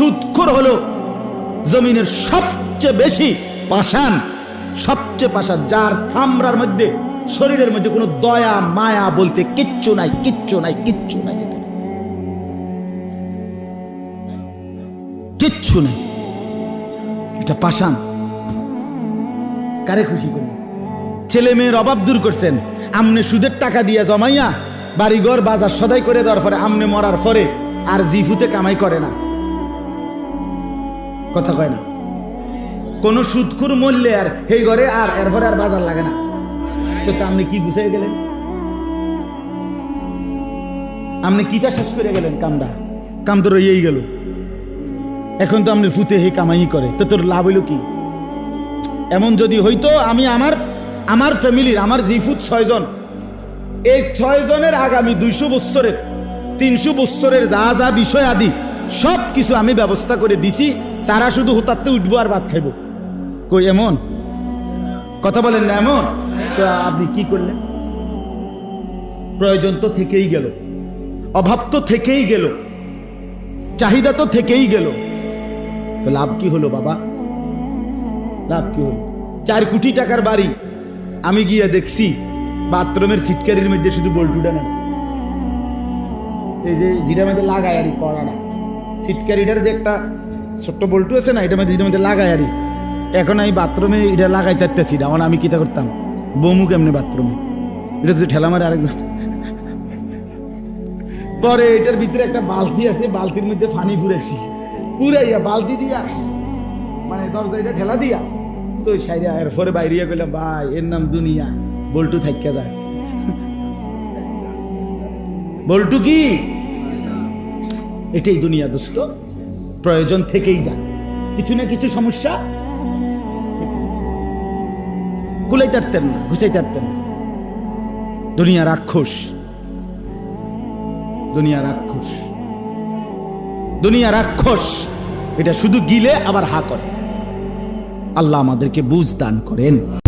সুদখোর হলো জমিনের সবচেয়ে বেশি পাষাণ, সবচেয়ে পাষাণ, যার চামড়ার মধ্যে, শরীরের মধ্যে কোনো দয়া, মায়া বলতে কিচ্ছু নাই কিচ্ছু নাই কিচ্ছু নাই। কিচ্ছু নাই। এটা পাষাণ। কারে খুশি ছেলে মেয়ের অভাব দূর করছেন। আমনে সুদের টাকা দিয়া জমাইয়া বাড়িঘর বাজার সদাই করে দেওয়ার পরে আমনে মরার পরে আর জিফুতে কামাই করে না। কথা কয় না। কোন সুদখুর মূল্যে আর সেই ঘরে আর এরপরে আর বাজার লাগে না। তো তা আপনি কি বুঝে গেলেন? আপনি কিতা শেষ করে গেলেন কামটা? কাম তো রইয়েই গেল। এখন তো আপনি ফুতে হে কামাই করে। তো তোর লাভ হইল কি? এমন যদি হইতো আমি আমার আমার ফ্যামিলির, আমার জিফুত ছয়জন এই ছয় জনের আগামী দুইশো বৎসরের, তিনশো বৎসরের যা যা বিষয় আদি সব কিছু আমি ব্যবস্থা করে দিছি। তারা শুধু হোতাতে উঠবো আর ভাত খাইব। কই, এমন? কথা বলেন না, এমন? তো আপনি কি করলেন? প্রয়োজন তো থেকেই গেল, অভাব তো থেকেই গেল, চাহিদা তো থেকেই গেল। তো লাভ কি হলো বাবা? লাভ কি হলো? চার কোটি টাকার বাড়ি। আমি গিয়ে দেখছি, বাথরুমের সিটকারির মধ্যে শুধু বল্টুটা না এই যে জিরা মধ্যে লাগায় আরি কড়াটা। সিটকারিটার যে একটা ছোট্ট বল্টু আছে না এটার মধ্যে মধ্যে লাগায় আরি এখন আমি বাথরুমে এটা লাগাই তারতেছি না আমি কিতা করতাম? বমু কেমনে বাথরুমে? এটা যদি ঠেলা মারে আরেকজন। পরে এটার ভিতরে একটা বালতি আছে, বালতির মধ্যে পানি ফুরেছি পুরাইয়া বালতি দিয়া মানে দরজা এটা ঠেলা দিয়া, তো সাইরা এরপরে বাইরিয়া কইলাম, ভাই, এর নাম দুনিয়া, বল্টু থাইকা যায়। বল্টু কি? এটাই দুনিয়া, দোস্ত। প্রয়োজন থেকেই যায়। কিছু না কিছু সমস্যা? কুলাই তারতেন না ঘুষাই তারতেন না। দুনিয়া রাক্ষস। দুনিয়া রাক্ষস। দুনিয়া রাক্ষস। এটা শুধু গিলে আবার হা করে। আল্লাহ আমাদেরকে বুঝ দান করেন।